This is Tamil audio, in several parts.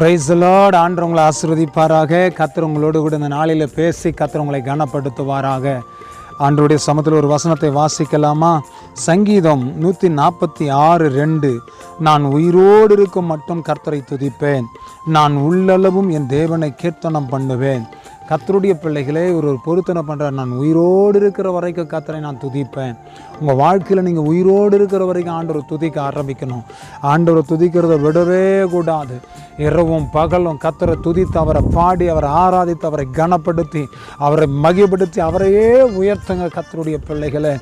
ப்ரைஸ் லார்டு ஆண்டவங்களை ஆசீர்வதிப்பாராக. கூட இந்த நாளில் பேசி கத்தர் கனப்படுத்துவாராக. ஆண்டருடைய சமத்தில் ஒரு வசனத்தை வாசிக்கலாமா? சங்கீதம் நூற்றி நாற்பத்தி ஆறு ரெண்டு. நான் உயிரோடு இருக்கும் மட்டும் கர்த்தரை துதிப்பேன். நான் உள்ளளவும் என் தேவனை கீர்த்தனம் பண்ணுவேன். கத்தருடைய பிள்ளைகளே ஒரு ஒரு பொருத்தனை பண்ணுறார் நான் உயிரோடு இருக்கிற வரைக்கும் கத்தரை நான் துதிப்பேன். உங்கள் வாழ்க்கையில் நீங்கள் உயிரோடு இருக்கிற வரைக்கும் ஆண்டவர் துதிக்க ஆரம்பிக்கணும். ஆண்டவர் துதிக்கிறத விடவே கூடாது. இரவும் பகலும் கத்தரை துதித்து அவரை பாடி அவரை ஆராதித்து அவரை கனப்படுத்தி அவரை மகிழ்படுத்தி அவரையே உயர்த்துங்க கத்தருடைய பிள்ளைகளே.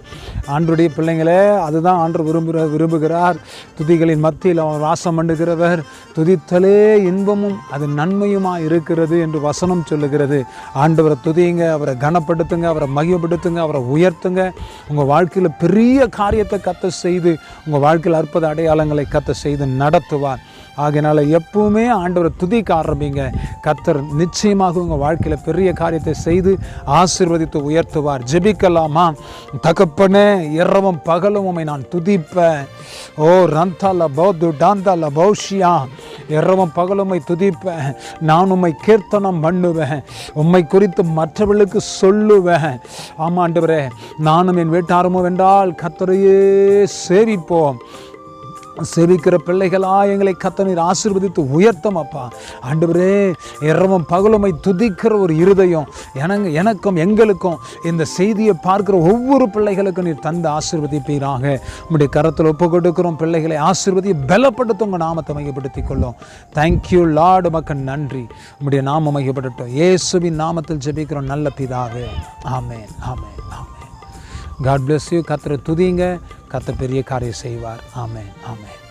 ஆண்டுடைய பிள்ளைங்களே அதுதான் ஆண்டு விரும்புகிற விரும்புகிறார். துதிகளின் மத்தியில் அவர் வாசம் பண்ணுகிறவர். துதித்தலே இன்பமும் அது நன்மையுமாக இருக்கிறது என்று வசனம் சொல்லுகிறது. ஆண்டவரை துதியுங்க அவரை கனப்படுத்துங்க அவரை மகிமைப்படுத்துங்க அவரை உயர்த்துங்க. உங்கள் வாழ்க்கையில் பெரிய காரியத்தை கத்த செய்து உங்கள் வாழ்க்கையில் அற்புத அடையாளங்களை கத்த செய்து நடத்துவார். ஆகையினால எப்பவுமே ஆண்டவரை துதிக்க ஆரம்பிங்க. கத்தர் நிச்சயமாக உங்கள் வாழ்க்கையில் பெரிய காரியத்தை செய்து ஆசிர்வதித்து உயர்த்துவார். ஜெபிக்கலாமா? தகப்பனே இரவும் பகலும் உமை நான் துதிப்பேன். ஓ ரந்தால பௌத்து டாந்தால பௌஷியா. இரவும் பகலுமை துதிப்பேன். நான் உம்மை கீர்த்தனம் பண்ணுவேன். உம்மை குறித்து மற்றவர்களுக்கு சொல்லுவேன். ஆமாண்டவரே நானும் என் வீட்டாரமும் வென்றால் கத்தரையே சேவிப்போம். சேவிக்கிற பிள்ளைகளா எங்களை கத்தனீர் ஆசிர்வதித்து உயர்த்தம் அப்பா. ஆண்டவரே இரவும் பகலுமை துதிக்கிற ஒரு இருதயம் எனங்க எனக்கும் எங்களுக்கும் இந்த செய்தியை பார்க்கிற ஒவ்வொரு பிள்ளைகளுக்கும் நீர் தந்து ஆசிர்வதிப்பீராக. உங்களுடைய கரத்தில் ஒப்பு கொடுக்கிறோம் பிள்ளைகளை ஆசிர்வதி பலப்படுத்த உங்கள் நாமத்தை மையப்படுத்திக் கொள்ளும் தேங்க்யூ லார்டு மக்கள் நன்றி. உங்களுடைய நாமம் மையப்படட்டும் இயேசுவின் நாமத்தில் ஜெபிக்கிறோம் நல்ல பிதாவே. ஆமேன் ஆமேன். காட் bless யூ கத்தரை துதிங்க கத்தர் பெரிய காரியம் செய்வார். ஆமென். ஆமென்.